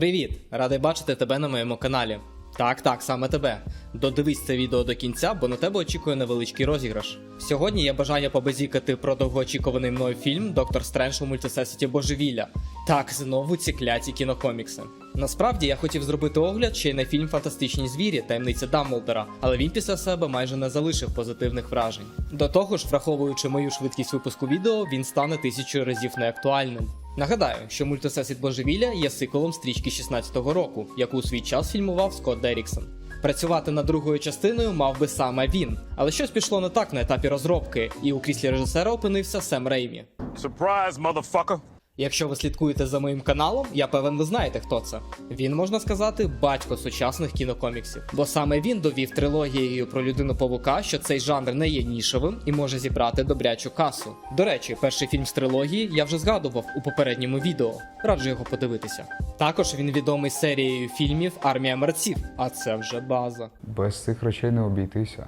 Привіт! Радий бачити тебе на моєму каналі. Так, так, саме тебе. Додивись це відео до кінця, бо на тебе очікує невеличкий розіграш. Сьогодні є бажання побазікати про довгоочікуваний мною фільм Доктор Стрендж у мультисесіті Божевілля. Так, знову ці кляті кінокомікси. Насправді я хотів зробити огляд ще й на фільм Фантастичні звірі таємниця Дамблдора, але він після себе майже не залишив позитивних вражень. До того ж, враховуючи мою швидкість випуску відео, він стане тисячу разів неактуальним. Нагадаю, що мультисесід Божевілля є сиквелом стрічки 16-го року, яку у свій час фільмував Скотт Деріксон. Працювати над другою частиною мав би саме він, але щось пішло не так на етапі розробки, і у кріслі режисера опинився Сем Реймі. Surprise, motherfucker. Якщо ви слідкуєте за моїм каналом, я певен, ви знаєте, хто це. Він, можна сказати, батько сучасних кінокоміксів. Бо саме він довів трилогією про людину павука, що цей жанр не є нішевим і може зібрати добрячу касу. До речі, перший фільм з трилогії я вже згадував у попередньому відео. Раджу його подивитися. Також він відомий серією фільмів Армія мерців, а це вже база. Без цих речей не обійтися.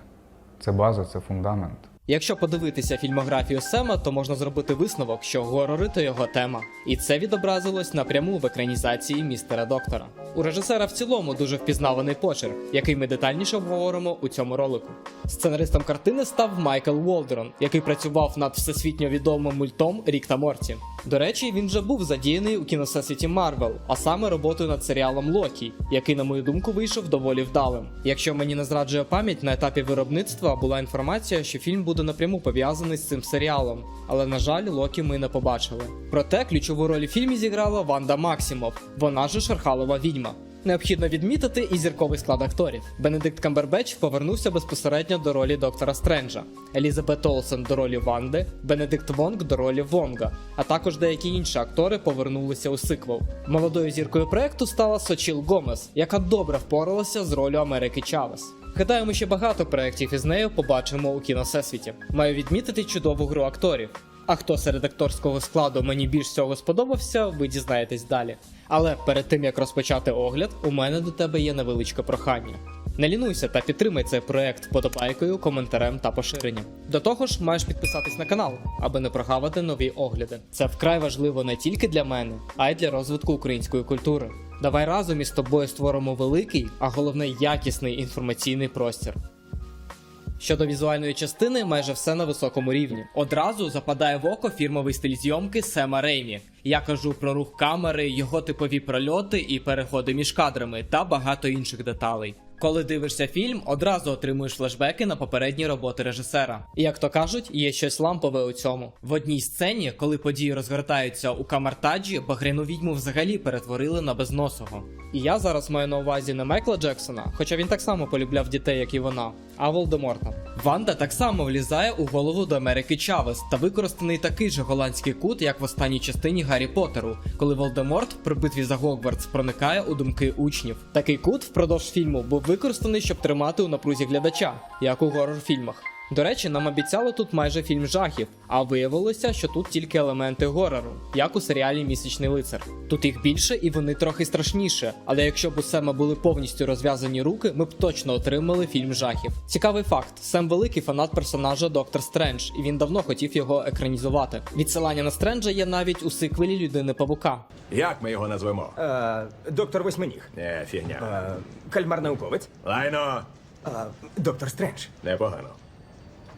Це база, це фундамент. Якщо подивитися фільмографію Сема, то можна зробити висновок, що горори то його тема, і це відобразилось напряму в екранізації містера доктора. У режисера в цілому дуже впізнаваний почерк, який ми детальніше обговоримо у цьому ролику. Сценаристом картини став Майкл Уолдерон, який працював над всесвітньо відомим мультом Рік та Морті. До речі, він вже був задіяний у кіносесвіті Марвел, а саме роботою над серіалом Локі, який, на мою думку, вийшов доволі вдалим. Якщо мені не зраджує пам'ять, на етапі виробництва була інформація, що фільм буде напряму пов'язаний з цим серіалом, але на жаль, Локі ми не побачили. Проте ключову роль у фільмі зіграла Ванда Максімов, вона ж Шерхалова відьма. Необхідно відмітити і зірковий склад акторів. Бенедикт Камбербеч повернувся безпосередньо до ролі доктора Стренджа, Елізабет Олсен до ролі Ванди, Бенедикт Вонг до ролі Вонга, а також деякі інші актори повернулися у сиквел. Молодою зіркою проекту стала Сочіл Гомес, яка добре впоралася з ролью Америки Чавес. Гадаю, ми ще багато проєктів із нею побачимо у кіновсесвіті. Маю відмітити чудову гру акторів. А хто серед акторського складу мені більш всього сподобався, ви дізнаєтесь далі. Але перед тим як розпочати огляд, у мене до тебе є невеличке прохання. Не лінуйся та підтримай цей проект вподобайкою, коментарем та поширенням. До того ж, маєш підписатись на канал, аби не прогавити нові огляди. Це вкрай важливо не тільки для мене, а й для розвитку української культури. Давай разом із тобою створимо великий, а головне якісний інформаційний простір. Щодо візуальної частини, майже все на високому рівні. Одразу западає в око фірмовий стиль зйомки Сема Реймі. Я кажу про рух камери, його типові прольоти і переходи між кадрами та багато інших деталей. Коли дивишся фільм, одразу отримуєш флешбеки на попередні роботи режисера. І як то кажуть, є щось лампове у цьому. В одній сцені, коли події розгортаються у камартаджі, багряну відьму взагалі перетворили на безносого. І я зараз маю на увазі не Майкла Джексона, хоча він так само полюбляв дітей, як і вона, а Волдеморта. Ванда так само влізає у голову до Америки Чавес та використаний такий же голландський кут, як в останній частині Гаррі Поттеру, коли Волдеморт при битві за Гогвартс проникає у думки учнів. Такий кут впродовж фільму був використаний, щоб тримати у напрузі глядача, як у горор-фільмах. До речі, нам обіцяли тут майже фільм жахів, а виявилося, що тут тільки елементи горору, як у серіалі Місячний лицар. Тут їх більше і вони трохи страшніше. Але якщо б у Сема були повністю розв'язані руки, ми б точно отримали фільм жахів. Цікавий факт: Сем великий фанат персонажа Доктор Стрендж, і він давно хотів його екранізувати. Відсилання на Стренджа є навіть у сиквелі Людини Павука. Як ми його назвемо? Е, доктор Восьминіг. Не, фігня. Е, кальмар науковець. Лайно! Е, доктор Стрендж. Непогано.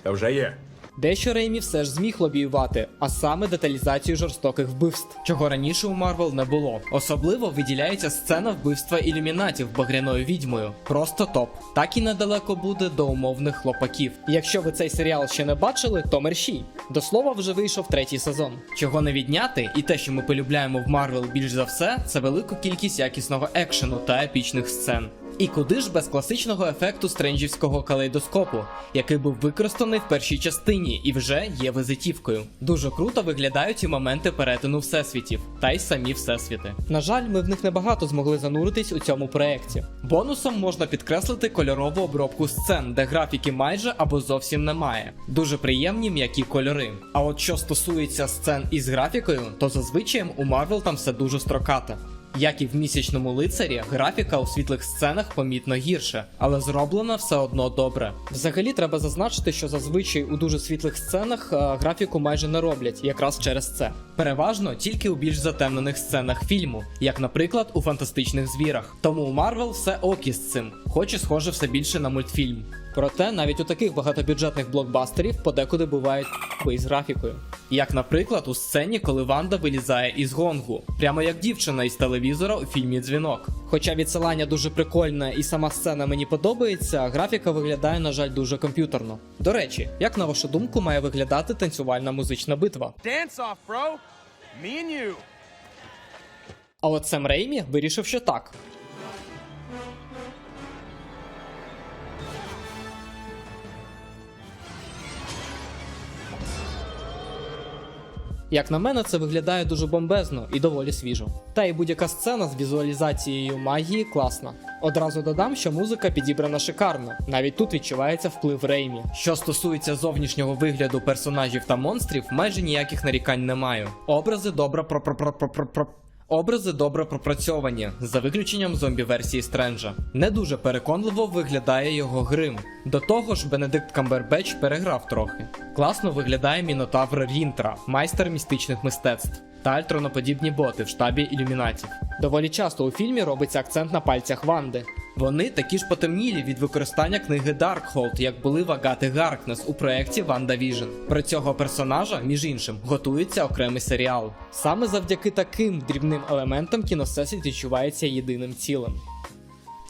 Та вже є. Дещо Реймі все ж зміг лобіювати, а саме деталізацію жорстоких вбивств, чого раніше у Марвел не було. Особливо виділяється сцена вбивства ілюмінатів багряною відьмою. Просто топ. Так і недалеко буде до умовних хлопаків. Якщо ви цей серіал ще не бачили, то мерщій. До слова, вже вийшов третій сезон. Чого не відняти, і те, що ми полюбляємо в Марвел більш за все, це велику кількість якісного екшену та епічних сцен. І куди ж без класичного ефекту стренджівського калейдоскопу, який був використаний в першій частині і вже є визитівкою. Дуже круто виглядають і моменти перетину всесвітів, та й самі всесвіти. На жаль, ми в них небагато змогли зануритись у цьому проєкті. Бонусом можна підкреслити кольорову обробку сцен, де графіки майже або зовсім немає. Дуже приємні м'які кольори. А от що стосується сцен із графікою, то зазвичай у Марвел там все дуже строкате. Як і в місячному лицарі, графіка у світлих сценах помітно гірше, але зроблена все одно добре. Взагалі треба зазначити, що зазвичай у дуже світлих сценах е, графіку майже не роблять, якраз через це. Переважно тільки у більш затемнених сценах фільму, як, наприклад, у фантастичних звірах. Тому у Марвел все окі з цим, хоч і схоже все більше на мультфільм. Проте навіть у таких багатобюджетних блокбастерів подекуди бувають із графікою. Як, наприклад, у сцені, коли Ванда вилізає із гонгу, прямо як дівчина із телевізора у фільмі Дзвінок. Хоча відсилання дуже прикольне і сама сцена мені подобається, графіка виглядає, на жаль, дуже комп'ютерно. До речі, як на вашу думку має виглядати танцювальна музична битва? Dance off, bro. Me and you. А от Сем Реймі вирішив, що так. Як на мене, це виглядає дуже бомбезно і доволі свіжо. Та й будь-яка сцена з візуалізацією магії класна. Одразу додам, що музика підібрана шикарно. Навіть тут відчувається вплив Реймі. Що стосується зовнішнього вигляду персонажів та монстрів, майже ніяких нарікань не маю. Образи добре про про про про про Образи добре пропрацьовані, за виключенням зомбі-версії Стренджа. Не дуже переконливо виглядає його грим. До того ж, Бенедикт Камбербеч переграв трохи. Класно виглядає Мінотавр Рінтра, майстер містичних мистецтв, та альтроноподібні боти в штабі ілюмінатів. Доволі часто у фільмі робиться акцент на пальцях Ванди. Вони такі ж потемнілі від використання книги Darkhold, як були в Агати Гаркнес у проєкті Ванда Віжн. Про цього персонажа, між іншим, готується окремий серіал. Саме завдяки таким дрібним елементам кіносесід відчувається єдиним цілим.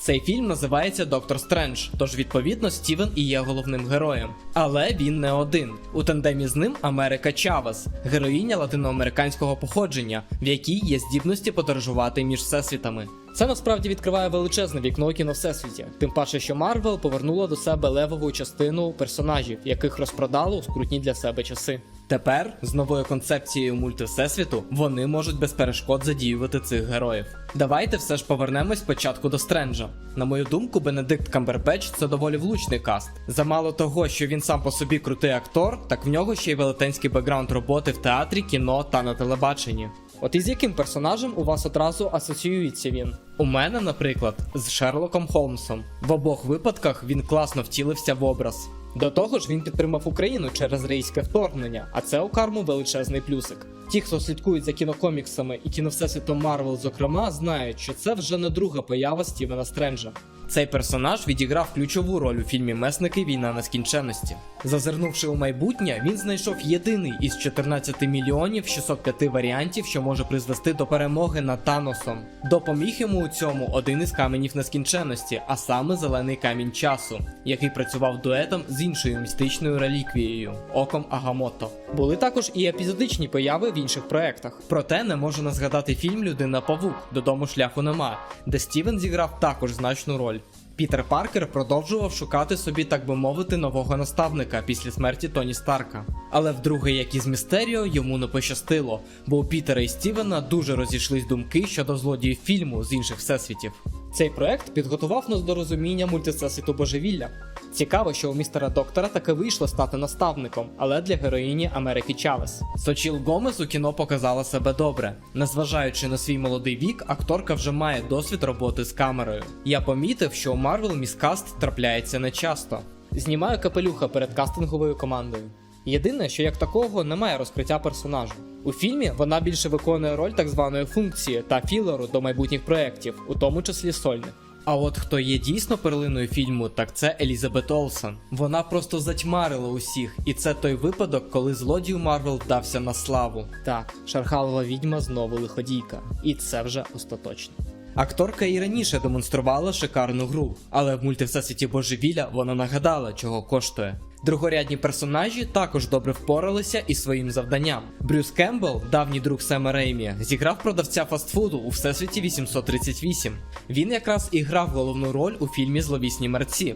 Цей фільм називається Доктор Стрендж, тож відповідно Стівен і є головним героєм. Але він не один. У тандемі з ним Америка Чавес, героїня латиноамериканського походження, в якій є здібності подорожувати між всесвітами. Це насправді відкриває величезне вікно у кіновсесвіті, тим паче, що Марвел повернула до себе левову частину персонажів, яких розпродало у скрутні для себе часи. Тепер з новою концепцією мультивсесвіту вони можуть без перешкод задіювати цих героїв. Давайте все ж повернемось спочатку до Стренджа. На мою думку, Бенедикт Камбербеч це доволі влучний каст. Замало того, що він сам по собі крутий актор, так в нього ще й велетенський бекграунд роботи в театрі, кіно та на телебаченні. От із яким персонажем у вас одразу асоціюється він? У мене, наприклад, з Шерлоком Холмсом. В обох випадках він класно втілився в образ. До того ж, він підтримав Україну через рейське вторгнення, а це у карму величезний плюсик. Ті, хто слідкують за кінокоміксами і кіновсесвітом Марвел, зокрема, знають, що це вже не друга поява Стівена Стренджа. Цей персонаж відіграв ключову роль у фільмі Месники Війна нескінченності. Зазирнувши у майбутнє, він знайшов єдиний із 14 мільйонів 605 варіантів, що може призвести до перемоги над Таносом. Допоміг йому у цьому один із каменів нескінченності, а саме зелений камінь часу, який працював дуетом з іншою містичною реліквією оком Агамото. Були також і епізодичні появи в інших проектах. Проте не можу не згадати фільм Людина Павук Додому шляху нема, де Стівен зіграв також значну роль. Пітер Паркер продовжував шукати собі, так би мовити, нового наставника після смерті Тоні Старка. Але вдруге, як і з Містеріо, йому не пощастило, бо у Пітера і Стівена дуже розійшлись думки щодо злодіїв фільму з інших всесвітів. Цей проект підготував нас до розуміння мультисесвіту божевілля. Цікаво, що у містера доктора таки вийшло стати наставником, але для героїні Америки Чавес. Сочіл Гомес у кіно показала себе добре. Незважаючи на свій молодий вік, акторка вже має досвід роботи з камерою. Я помітив, що у Марвел міскаст трапляється нечасто. Знімаю капелюха перед кастинговою командою. Єдине, що як такого немає розкриття персонажу. У фільмі вона більше виконує роль так званої функції та філеру до майбутніх проєктів, у тому числі сольних. А от хто є дійсно перлиною фільму, так це Елізабет Олсен. Вона просто затьмарила усіх, і це той випадок, коли злодію Марвел вдався на славу. Так, Шархалова відьма знову лиходійка, і це вже остаточно. Акторка і раніше демонструвала шикарну гру, але в мультивсесвіті божевілля вона нагадала, чого коштує. Другорядні персонажі також добре впоралися із своїм завданням. Брюс Кембл, давній друг Сема Реймі, зіграв продавця фастфуду у всесвіті 838. Він якраз і грав головну роль у фільмі Зловісні мерці.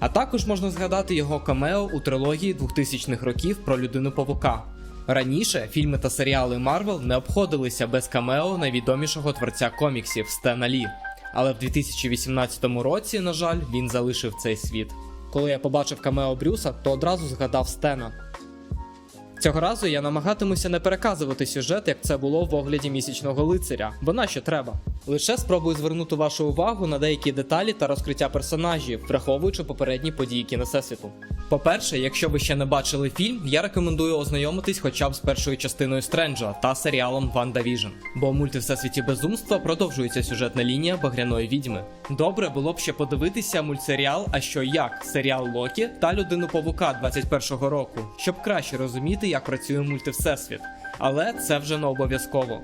А також можна згадати його камео у трилогії 2000-х років про людину павука. Раніше фільми та серіали Марвел не обходилися без камео найвідомішого творця коміксів Стена Лі. Але в 2018 році, на жаль, він залишив цей світ. Коли я побачив камео Брюса, то одразу згадав Стена. Цього разу я намагатимуся не переказувати сюжет, як це було в огляді місячного лицаря, бо на що треба. Лише спробую звернути вашу увагу на деякі деталі та розкриття персонажів, враховуючи попередні події кіносесвіту. По-перше, якщо ви ще не бачили фільм, я рекомендую ознайомитись хоча б з першою частиною Стренджа та серіалом Ванда Віжн, бо мульти Всесвіті безумства продовжується сюжетна лінія багряної відьми. Добре було б ще подивитися мультсеріал А що як серіал Локі та Людину Павука 21-го року, щоб краще розуміти, як працює мульти Всесвіт. Але це вже не обов'язково.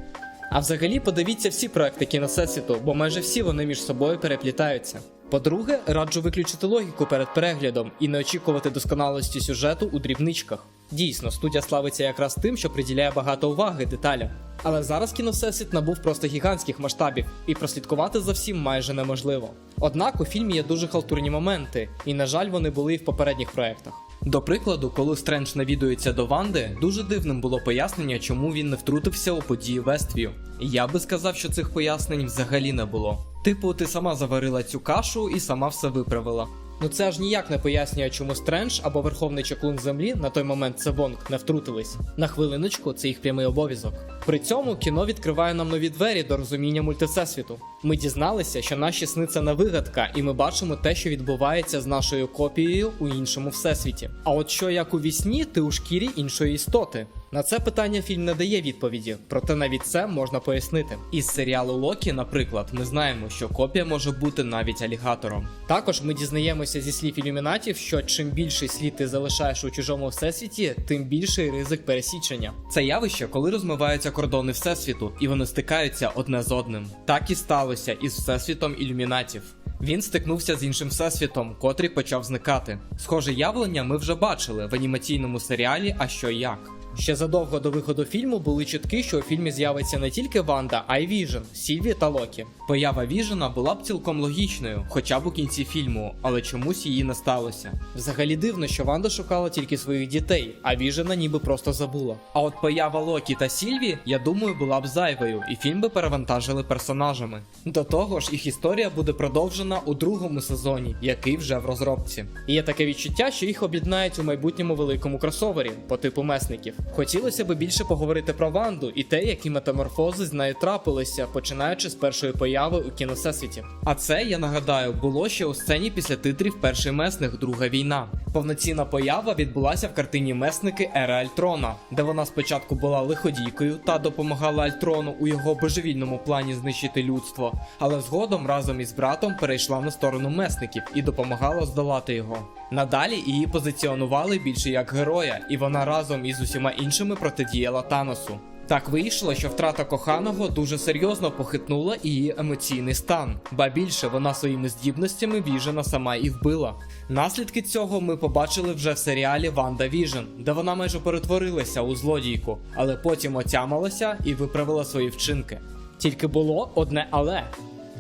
А взагалі подивіться всі проекти кіносесвіту, бо майже всі вони між собою переплітаються. По-друге, раджу виключити логіку перед переглядом і не очікувати досконалості сюжету у дрібничках. Дійсно, студія славиться якраз тим, що приділяє багато уваги деталям. Але зараз кіносесвіт набув просто гігантських масштабів, і прослідкувати за всім майже неможливо. Однак у фільмі є дуже халтурні моменти, і на жаль, вони були і в попередніх проектах. До прикладу, коли Стрендж навідується до Ванди, дуже дивним було пояснення, чому він не втрутився у події Вествію. Я би сказав, що цих пояснень взагалі не було. Типу, ти сама заварила цю кашу і сама все виправила. Ну це аж ніяк не пояснює, чому Стрендж або Верховний Чаклун Землі на той момент це Вонг не втрутились. На хвилиночку це їх прямий обов'язок. При цьому кіно відкриває нам нові двері до розуміння мультисесвіту. Ми дізналися, що наші сни це не вигадка, і ми бачимо те, що відбувається з нашою копією у іншому всесвіті. А от що як у вісні, ти у шкірі іншої істоти. На це питання фільм не дає відповіді, проте навіть це можна пояснити. Із серіалу Локі, наприклад, ми знаємо, що копія може бути навіть алігатором. Також ми дізнаємося зі слів ілюмінатів, що чим більший слід ти залишаєш у чужому всесвіті, тим більший ризик пересічення. Це явище, коли розмиваються кордони всесвіту, і вони стикаються одне з одним. Так і сталося із всесвітом ілюмінатів. Він стикнувся з іншим всесвітом, котрий почав зникати. Схоже явлення ми вже бачили в анімаційному серіалі А що як. Ще задовго до виходу фільму були чутки, що у фільмі з'явиться не тільки Ванда, а й Віжен, Сільві та Локі. Поява Віжена була б цілком логічною, хоча б у кінці фільму, але чомусь її не сталося. Взагалі дивно, що Ванда шукала тільки своїх дітей, а Віжена ніби просто забула. А от поява Локі та Сільві, я думаю, була б зайвою, і фільм би перевантажили персонажами. До того ж, їх історія буде продовжена у другому сезоні, який вже в розробці. І є таке відчуття, що їх об'єднають у майбутньому великому кросовері по типу месників. Хотілося би більше поговорити про Ванду і те, які метаморфози з нею трапилися, починаючи з першої появи у кіносесвіті. А це, я нагадаю, було ще у сцені після титрів Перший месник Друга війна. Повноцінна поява відбулася в картині Месники Ера Альтрона, де вона спочатку була лиходійкою та допомагала Альтрону у його божевільному плані знищити людство, але згодом разом із братом перейшла на сторону месників і допомагала здолати його. Надалі її позиціонували більше як героя, і вона разом із усіма іншими протидіяла Таносу. Так вийшло, що втрата коханого дуже серйозно похитнула її емоційний стан, ба більше вона своїми здібностями Віжена сама і вбила. Наслідки цього ми побачили вже в серіалі Ванда Віжен, де вона майже перетворилася у злодійку, але потім отямилася і виправила свої вчинки. Тільки було одне але.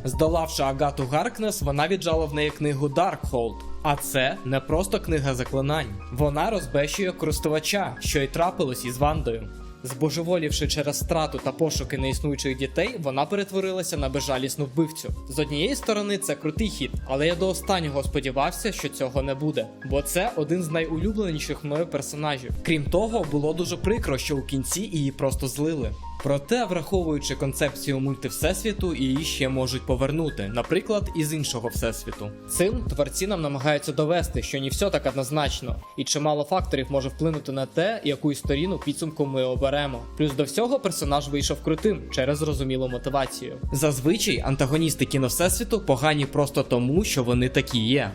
Здолавши Агату Гаркнес, вона віджала в неї книгу Darkhold. А це не просто книга заклинань. Вона розбещує користувача, що й трапилось із Вандою. Збожеволівши через страту та пошуки неіснуючих дітей, вона перетворилася на безжалісну вбивцю. З однієї сторони, це крутий хід, але я до останнього сподівався, що цього не буде, бо це один з найулюбленіших мною персонажів. Крім того, було дуже прикро, що у кінці її просто злили. Проте, враховуючи концепцію мультивсесвіту, її ще можуть повернути, наприклад, із іншого всесвіту. Цим творці нам намагаються довести, що не все так однозначно, і чимало факторів може вплинути на те, яку історію підсумку ми оберемо. Плюс до всього персонаж вийшов крутим через зрозумілу мотивацію. Зазвичай антагоністи кіновсесвіту погані просто тому, що вони такі є.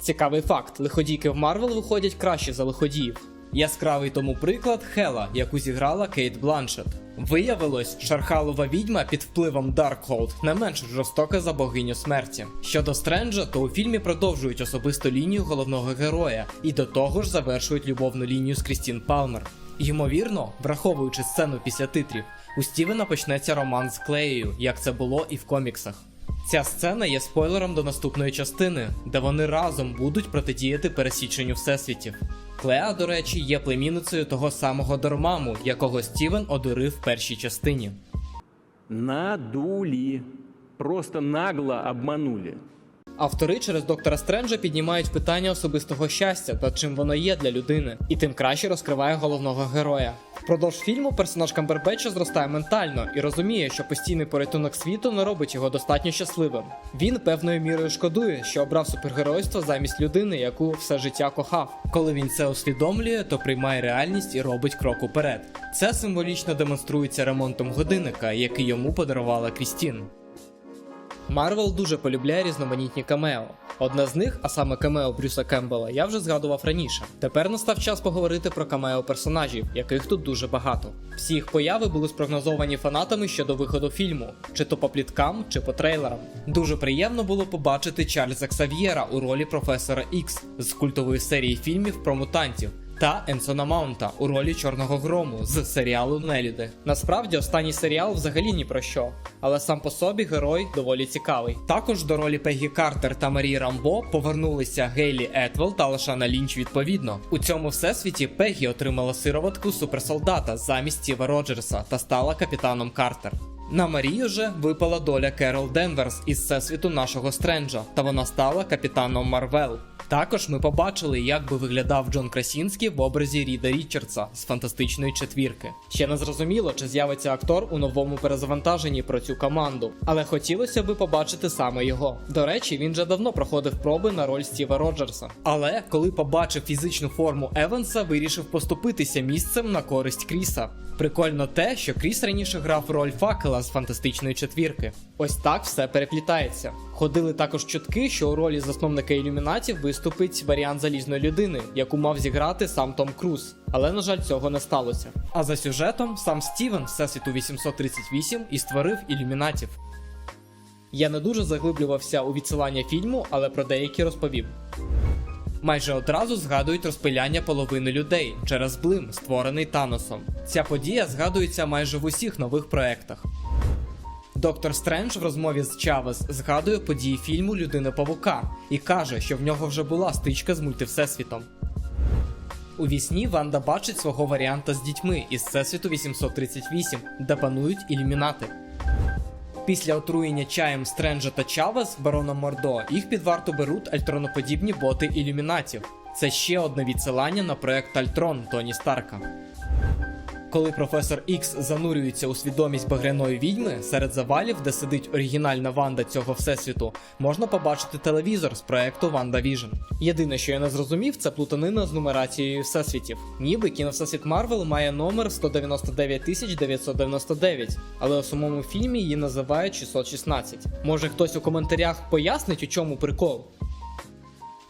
Цікавий факт: лиходійки в Марвел виходять краще за лиходіїв. Яскравий тому приклад Хела, яку зіграла Кейт Бланшет. Виявилось, Шархалова відьма під впливом Даркхолд не менш жорстока за богиню смерті. Щодо Стренджа, то у фільмі продовжують особисту лінію головного героя і до того ж завершують любовну лінію з Крістін Палмер. Ймовірно, враховуючи сцену після титрів, у Стівена почнеться роман з Клеєю, як це було і в коміксах. Ця сцена є спойлером до наступної частини, де вони разом будуть протидіяти пересіченню всесвітів. Клеа, до речі, є племінницею того самого Дормаму, якого Стівен одурив в першій частині. Надулі. Просто нагло обманули. Автори через доктора Стренджа піднімають питання особистого щастя та чим воно є для людини, і тим краще розкриває головного героя. Впродовж фільму персонаж Камбербетча зростає ментально і розуміє, що постійний порятунок світу не робить його достатньо щасливим. Він певною мірою шкодує, що обрав супергеройство замість людини, яку все життя кохав. Коли він це усвідомлює, то приймає реальність і робить крок уперед. Це символічно демонструється ремонтом годинника, який йому подарувала Крістін. Марвел дуже полюбляє різноманітні камео. Одне з них, а саме камео Брюса Кембела, я вже згадував раніше. Тепер настав час поговорити про камео персонажів, яких тут дуже багато. Всі їх появи були спрогнозовані фанатами ще до виходу фільму, чи то по пліткам, чи по трейлерам. Дуже приємно було побачити Чарльза Ксав'єра у ролі професора Ікс з культової серії фільмів про мутантів та Енсона Маунта у ролі Чорного Грому з серіалу Нелюди. Насправді, останній серіал взагалі ні про що, але сам по собі герой доволі цікавий. Також до ролі Пегі Картер та Марії Рамбо повернулися Гейлі Етвелл та Лошана Лінч відповідно. У цьому всесвіті Пегі отримала сироватку суперсолдата замість Стіва Роджерса та стала капітаном Картер. На Марію же випала доля Керол Денверс із всесвіту нашого Стренджа, та вона стала капітаном Марвел. Також ми побачили, як би виглядав Джон Красінський в образі Ріда Річардса з фантастичної четвірки. Ще не зрозуміло, чи з'явиться актор у новому перезавантаженні про цю команду, але хотілося би побачити саме його. До речі, він вже давно проходив проби на роль Стіва Роджерса. Але коли побачив фізичну форму Еванса, вирішив поступитися місцем на користь Кріса. Прикольно те, що Кріс раніше грав роль факела з фантастичної четвірки. Ось так все переплітається. Ходили також чутки, що у ролі засновника ілюмінатів виступить варіант залізної людини, яку мав зіграти сам Том Круз. Але на жаль, цього не сталося. А за сюжетом сам Стівен Всесвіту 838 і створив ілюмінатів. Я не дуже заглиблювався у відсилання фільму, але про деякі розповім. Майже одразу згадують розпиляння половини людей через блим, створений Таносом. Ця подія згадується майже в усіх нових проектах. Доктор Стрендж в розмові з Чавес згадує події фільму Людина Павука і каже, що в нього вже була стичка з мультивсесвітом. У вісні Ванда бачить свого варіанта з дітьми із Всесвіту 838, де панують ілюмінати. Після отруєння чаєм Стренджа та Чавес бароном Мордо їх під варту беруть альтроноподібні боти ілюмінатів. Це ще одне відсилання на проект Альтрон Тоні Старка. Коли професор Ікс занурюється у свідомість багряної відьми серед завалів, де сидить оригінальна Ванда цього всесвіту, можна побачити телевізор з проекту Ванда Віжн. Єдине, що я не зрозумів, це плутанина з нумерацією всесвітів. Ніби кіновсесвіт Марвел має номер 199 999, але у самому фільмі її називають 616. Може хтось у коментарях пояснить, у чому прикол?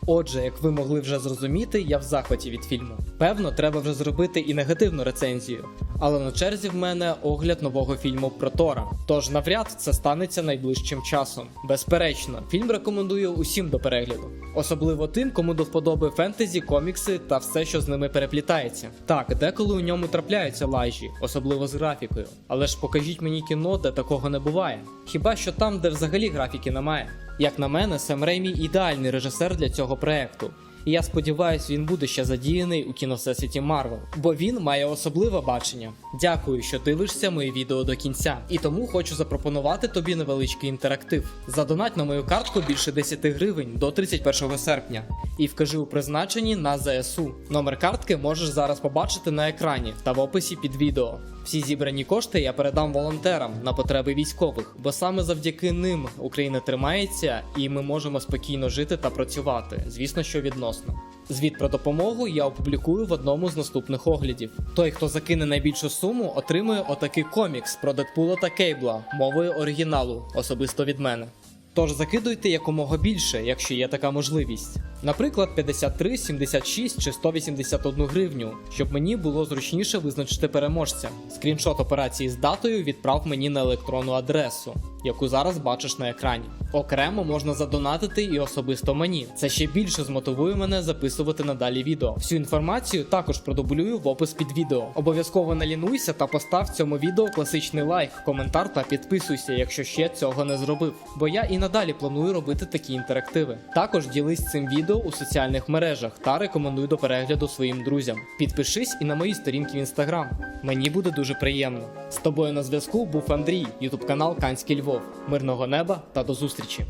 Отже, як ви могли вже зрозуміти, я в захваті від фільму. Певно, треба вже зробити і негативну рецензію. Але на черзі в мене огляд нового фільму про Тора. Тож навряд це станеться найближчим часом. Безперечно, фільм рекомендую усім до перегляду, особливо тим, кому до вподоби фентезі, комікси та все, що з ними переплітається. Так, деколи у ньому трапляються лажі, особливо з графікою. Але ж покажіть мені кіно, де такого не буває. Хіба що там, де взагалі графіки немає. Як на мене, Сем Реймі ідеальний режисер для цього проекту. І я сподіваюся, він буде ще задіяний у кіновсесвіті Марвел, бо він має особливе бачення. Дякую, що дивишся мої відео до кінця, і тому хочу запропонувати тобі невеличкий інтерактив. Задонать на мою картку більше 10 гривень до 31 серпня і вкажи у призначенні на ЗСУ. Номер картки можеш зараз побачити на екрані та в описі під відео. Всі зібрані кошти я передам волонтерам на потреби військових, бо саме завдяки ним Україна тримається і ми можемо спокійно жити та працювати. Звісно, що відносно. Звіт про допомогу я опублікую в одному з наступних оглядів. Той, хто закине найбільшу суму, отримує отакий комікс про Дедпула та Кейбла мовою оригіналу, особисто від мене. Тож закидуйте якомога більше, якщо є така можливість. Наприклад, 53, 76 чи 181 гривню, щоб мені було зручніше визначити переможця. Скріншот операції з датою відправ мені на електронну адресу, яку зараз бачиш на екрані. Окремо можна задонатити і особисто мені. Це ще більше змотивує мене записувати надалі відео. Всю інформацію також продублюю в опис під відео. Обов'язково не лінуйся та постав цьому відео класичний лайк, коментар та підписуйся, якщо ще цього не зробив. Бо я і надалі планую робити такі інтерактиви. Також ділись цим відео у соціальних мережах та рекомендуй до перегляду своїм друзям. Підпишись і на мої сторінки в інстаграм. Мені буде дуже приємно. З тобою на зв'язку був Андрій, ютуб канал Канський Львов. Мирного неба та до зустрічі!